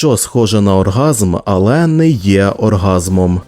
що схоже на оргазм, але не є оргазмом.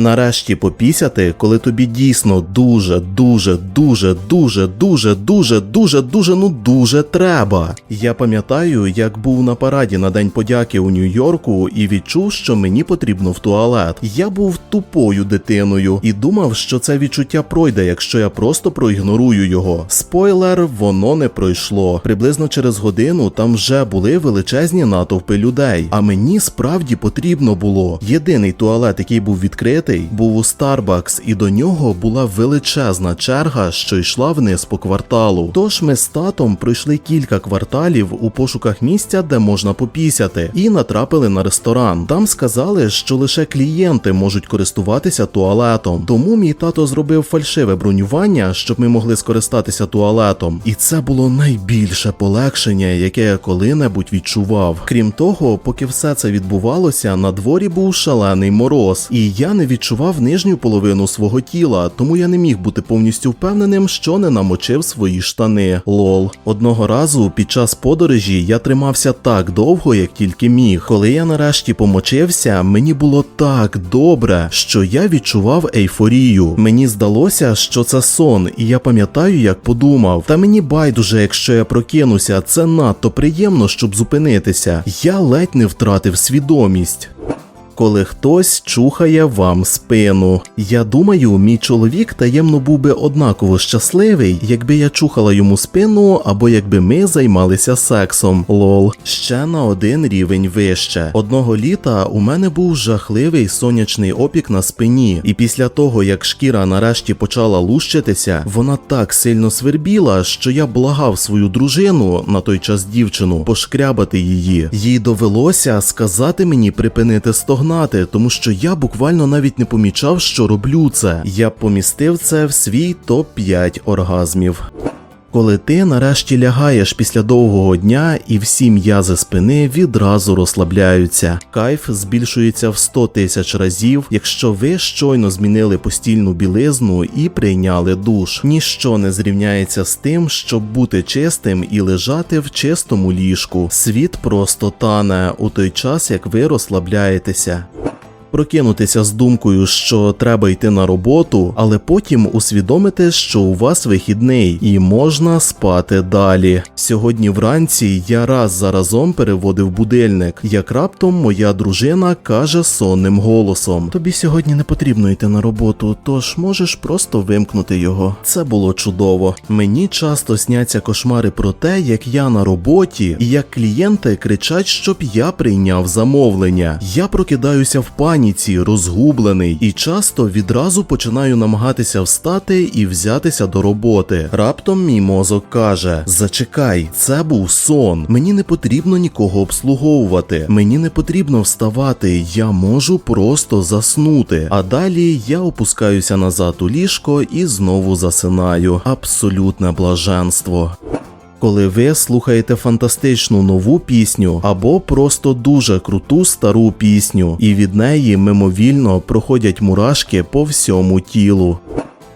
Нарешті попісяти, коли тобі дійсно дуже, дуже, дуже, дуже, дуже, дуже, дуже, дуже, ну дуже треба. Я пам'ятаю, як був на параді на День подяки у Нью-Йорку і відчув, що мені потрібно в туалет. Я був тупою дитиною і думав, що це відчуття пройде, якщо я просто проігнорую його. Спойлер, воно не пройшло. Приблизно через годину там вже були величезні натовпи людей. А мені справді потрібно було. Єдиний туалет, який був відкритий, був у Starbucks, і до нього була величезна черга, що йшла вниз по кварталу. Тож ми з татом пройшли кілька кварталів у пошуках місця, де можна попісяти, і натрапили на ресторан. Там сказали, що лише клієнти можуть користуватися туалетом. Тому мій тато зробив фальшиве бронювання, щоб ми могли скористатися туалетом. І це було найбільше полегшення, яке я коли-небудь відчував. Крім того, поки все це відбувалося, на дворі був шалений мороз, і я не відчував нижню половину свого тіла, тому я не міг бути повністю впевненим, що не намочив свої штани. Лол. Одного разу під час подорожі я тримався так довго, як тільки міг. Коли я нарешті помочився, мені було так добре, що я відчував ейфорію. Мені здалося, що це сон, і я пам'ятаю, як подумав. Та мені байдуже, якщо я прокинуся, це надто приємно, щоб зупинитися. Я ледь не втратив свідомість. Коли хтось чухає вам спину. Я думаю, мій чоловік таємно був би однаково щасливий, якби я чухала йому спину, або якби ми займалися сексом. Лол. Ще на один рівень вище. Одного літа у мене був жахливий сонячний опік на спині, і після того, як шкіра нарешті почала лущитися, вона так сильно свербіла, що я благав свою дружину, на той час дівчину, пошкрябати її. Їй довелося сказати мені припинити стогнати, тому що я буквально навіть не помічав, що роблю це. Я помістив це в свій топ 5 оргазмів. Коли ти нарешті лягаєш після довгого дня і всі м'язи спини відразу розслабляються. Кайф збільшується в 100 тисяч разів, якщо ви щойно змінили постільну білизну і прийняли душ. Ніщо не зрівняється з тим, щоб бути чистим і лежати в чистому ліжку. Світ просто тане у той час, як ви розслабляєтеся. Прокинутися з думкою, що треба йти на роботу, але потім усвідомити, що у вас вихідний і можна спати далі. Сьогодні вранці я раз за разом переводив будильник, як раптом моя дружина каже сонним голосом: Тобі сьогодні не потрібно йти на роботу, тож можеш просто вимкнути його. Це було чудово. Мені часто сняться кошмари про те, як я на роботі і як клієнти кричать, щоб я прийняв замовлення. Я прокидаюся в паніці, розгублений, і часто відразу починаю намагатися встати і взятися до роботи. Раптом мій мозок каже: Зачекай, це був сон. Мені не потрібно нікого обслуговувати. Мені не потрібно вставати. Я можу просто заснути. А далі я опускаюся назад у ліжко і знову засинаю. Абсолютне блаженство. Коли ви слухаєте фантастичну нову пісню або просто дуже круту стару пісню, і від неї мимовільно проходять мурашки по всьому тілу.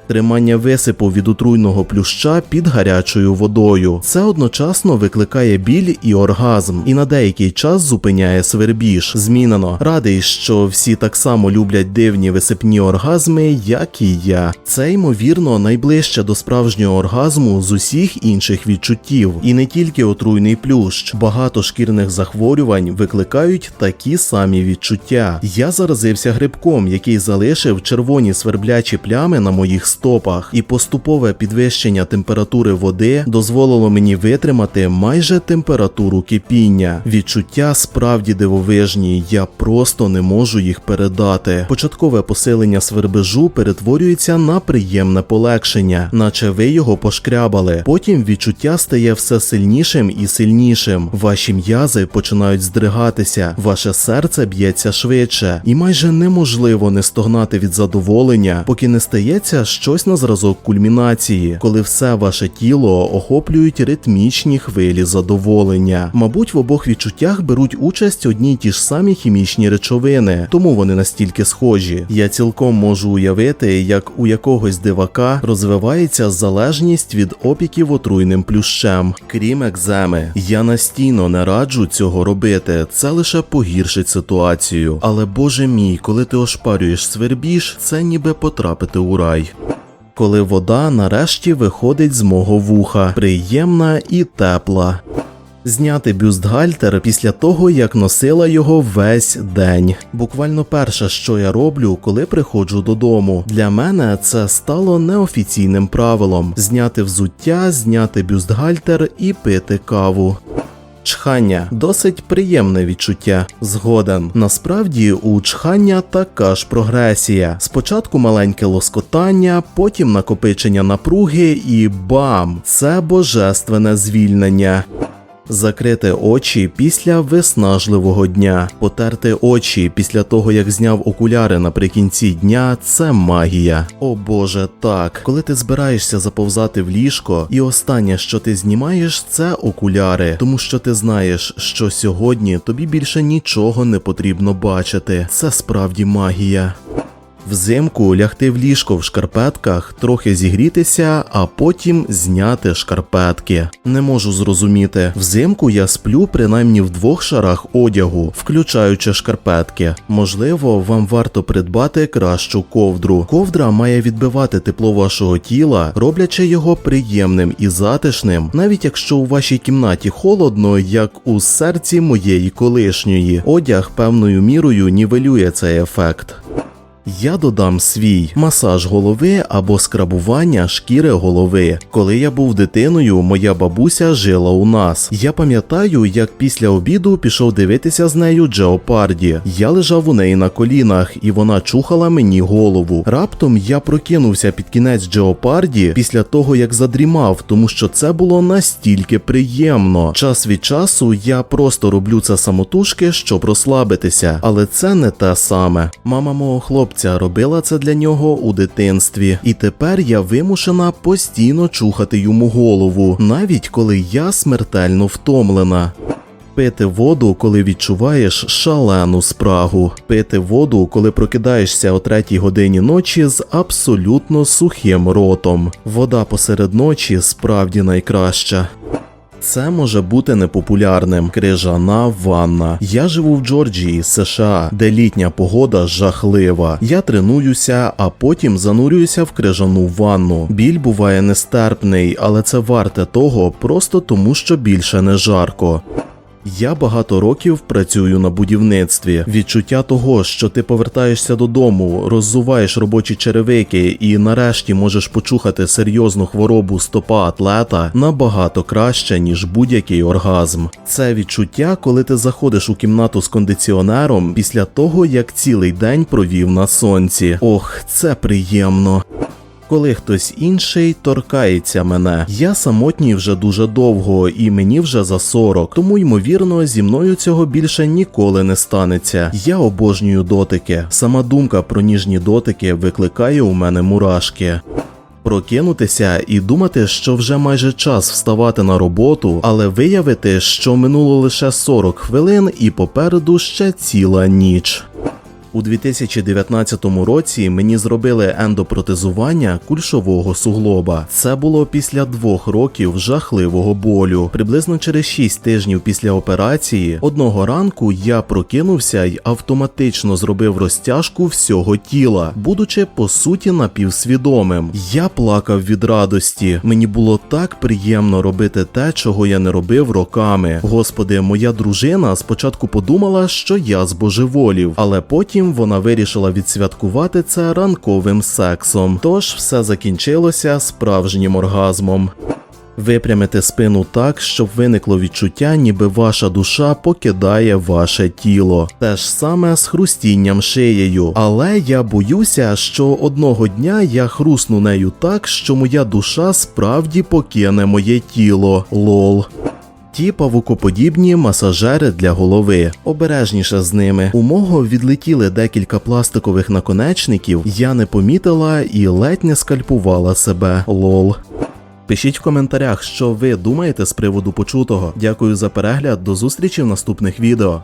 Тримання висипу від отруйного плюща під гарячою водою. Це одночасно викликає біль і оргазм, і на деякий час зупиняє свербіж. Змінено. Радий, що всі так само люблять дивні висипні оргазми, як і я. Це ймовірно найближче до справжнього оргазму з усіх інших відчуттів. І не тільки отруйний плющ. Багато шкірних захворювань викликають такі самі відчуття. Я заразився грибком, який залишив червоні сверблячі плями на моїх стопах, і поступове підвищення температури води дозволило мені витримати майже температуру кипіння. Відчуття справді дивовижні, я просто не можу їх передати. Початкове посилення свербежу перетворюється на приємне полегшення, наче ви його пошкрябали. Потім відчуття стає все сильнішим і сильнішим. Ваші м'язи починають здригатися, ваше серце б'ється швидше, і майже неможливо не стогнати від задоволення, поки не стається щось на зразок кульмінації, коли все ваше тіло охоплюють ритмічні хвилі задоволення. Мабуть, в обох відчуттях беруть участь одні й ті ж самі хімічні речовини, тому вони настільки схожі. Я цілком можу уявити, як у якогось дивака розвивається залежність від опіків отруйним плющем. Крім екземи, я настійно не раджу цього робити. Це лише погіршить ситуацію. Але боже мій, коли ти ошпарюєш свербіж, це ніби потрапити у рай. Коли вода нарешті виходить з мого вуха, приємна і тепла. Зняти бюстгальтер після того, як носила його весь день. Буквально перше, що я роблю, коли приходжу додому. Для мене це стало неофіційним правилом: зняти взуття, зняти бюстгальтер і пити каву. Чхання досить приємне відчуття. Згоден. Насправді у чхання така ж прогресія. Спочатку маленьке лоскотання, потім накопичення напруги і бам! Це божественне звільнення. Закрити очі після виснажливого дня, потерти очі після того, як зняв окуляри наприкінці дня, це магія. О Боже, так. Коли ти збираєшся заповзати в ліжко, і останнє, що ти знімаєш, це окуляри, тому що ти знаєш, що сьогодні тобі більше нічого не потрібно бачити. Це справді магія. Взимку лягти в ліжко в шкарпетках, трохи зігрітися, а потім зняти шкарпетки. Не можу зрозуміти. Взимку я сплю принаймні в двох шарах одягу, включаючи шкарпетки. Можливо, вам варто придбати кращу ковдру. Ковдра має відбивати тепло вашого тіла, роблячи його приємним і затишним, навіть якщо у вашій кімнаті холодно, як у серці моєї колишньої. Одяг певною мірою нівелює цей ефект. Я додам свій масаж голови або скрабування шкіри голови. Коли я був дитиною, моя бабуся жила у нас. Я пам'ятаю, як після обіду пішов дивитися з нею Джеопарді. Я лежав у неї на колінах, і вона чухала мені голову. Раптом я прокинувся під кінець Джеопарді після того, як задрімав, тому що це було настільки приємно. Час від часу я просто роблю це самотужки, щоб розслабитися, але це не те саме. Мама мого хлопця робила це для нього у дитинстві, і тепер я вимушена постійно чухати йому голову, навіть коли я смертельно втомлена. Пити воду, коли відчуваєш шалену спрагу. Пити воду, коли прокидаєшся о третій годині ночі з абсолютно сухим ротом. Вода посеред ночі справді найкраща. Це може бути непопулярним. Крижана ванна. Я живу в Джорджії, США, де літня погода жахлива. Я тренуюся, а потім занурююся в крижану ванну. Біль буває нестерпний, але це варте того просто тому, що більше не жарко. Я багато років працюю на будівництві. Відчуття того, що ти повертаєшся додому, роззуваєш робочі черевики і нарешті можеш почухати серйозну хворобу стопа атлета набагато краще, ніж будь-який оргазм. Це відчуття, коли ти заходиш у кімнату з кондиціонером після того, як цілий день провів на сонці. Ох, це приємно коли хтось інший торкається мене. Я самотній вже дуже довго, і мені вже за 40, тому ймовірно, зі мною цього більше ніколи не станеться. Я обожнюю дотики. Сама думка про ніжні дотики викликає у мене мурашки. Прокинутися і думати, що вже майже час вставати на роботу, але виявити, що минуло лише 40 хвилин і попереду ще ціла ніч. У 2019 році мені зробили ендопротезування кульшового суглоба. Це було після двох років жахливого болю. Приблизно через 6 тижнів після операції одного ранку я прокинувся й автоматично зробив розтяжку всього тіла, будучи по суті напівсвідомим. Я плакав від радості. Мені було так приємно робити те, чого я не робив роками. Господи, моя дружина спочатку подумала, що я збожеволів, але потім вона вирішила відсвяткувати це ранковим сексом. Тож все закінчилося справжнім оргазмом. Випрямити спину так, щоб виникло відчуття, ніби ваша душа покидає ваше тіло. Те ж саме з хрустінням шиєю. Але я боюся, що одного дня я хрусну нею так, що моя душа справді покине моє тіло. Лол. Ті павукоподібні масажери для голови. Обережніше з ними. У мого відлетіли декілька пластикових наконечників, я не помітила і ледь не скальпувала себе. Лол. Пишіть в коментарях, що ви думаєте з приводу почутого. Дякую за перегляд, до зустрічі в наступних відео.